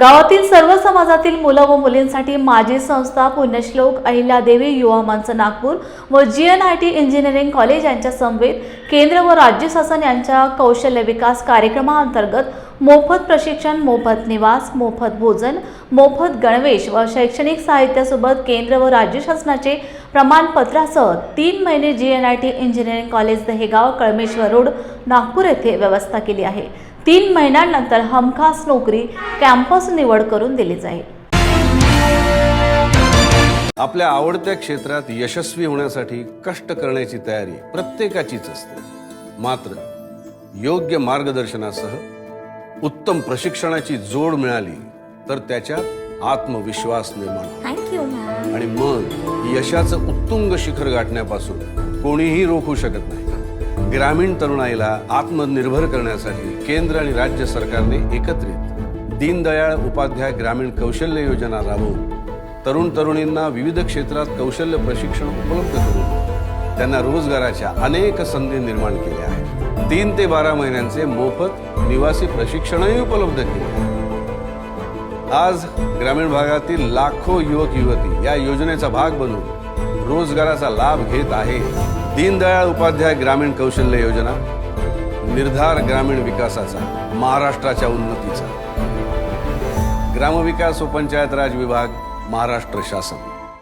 गावातील सर्व समाजातील मुलं व मुलींसाठी माजी संस्था पुण्यश्लोक अहिल्यादेवी युवा मंच नागपूर व G N I T engineering college यांच्या समवेत केंद्र व राज्य शासन यांच्या कौशल्य विकास कार्यक्रमाअंतर्गत मोफत प्रशिक्षण मोफत निवास मोफत भोजन मोफत गणवेश व शैक्षणिक साहित्यासोबत केंद्र व राज्य शासनाचे प्रमाणपत्रासह तीन महिने G N I T engineering college Dahegaon Kalmeshwar road Nagpur येथे व्यवस्था केली आहे. तीन महिन्यांनंतर हमखास नोकरी कॅम्पस निवड करून दिली जाईल. आपल्या आवडत्या क्षेत्रात यशस्वी होण्यासाठी कष्ट करण्याची तयारी प्रत्येकाचीच असते. मात्र योग्य मार्गदर्शनासह उत्तम प्रशिक्षणाची जोड मिळाली तर त्याच्यात आत्मविश्वास निर्माण होतो. थँक्यू मॅम आणि मग यशाचं उत्तुंग शिखर गाठण्यापासून कोणीही रोखू शकत नाही. ग्रामीण तरुणाईला आत्मनिर्भर करण्यासाठी केंद्र आणि राज्य सरकारने एकत्रित दीनदयाळ उपाध्याय ग्रामीण कौशल्य योजना राबवून तरुण तरुणींना विविध क्षेत्रात कौशल्य प्रशिक्षण उपलब्ध करून त्यांना रोजगाराच्या अनेक संधी निर्माण केल्या आहेत. तीन ते बारा महिन्यांचे मोफत निवासी प्रशिक्षणही उपलब्ध केले. आज ग्रामीण भागातील लाखो युवक युवती या योजनेचा भाग बनून रोजगाराचा लाभ घेत आहे दीनदयाळ उपाध्याय ग्रामीण कौशल्य योजना निर्धार ग्रामीण विकासाचा महाराष्ट्राच्या उन्नतीचा. ग्रामविकास व पंचायत राज विभाग महाराष्ट्र शासन.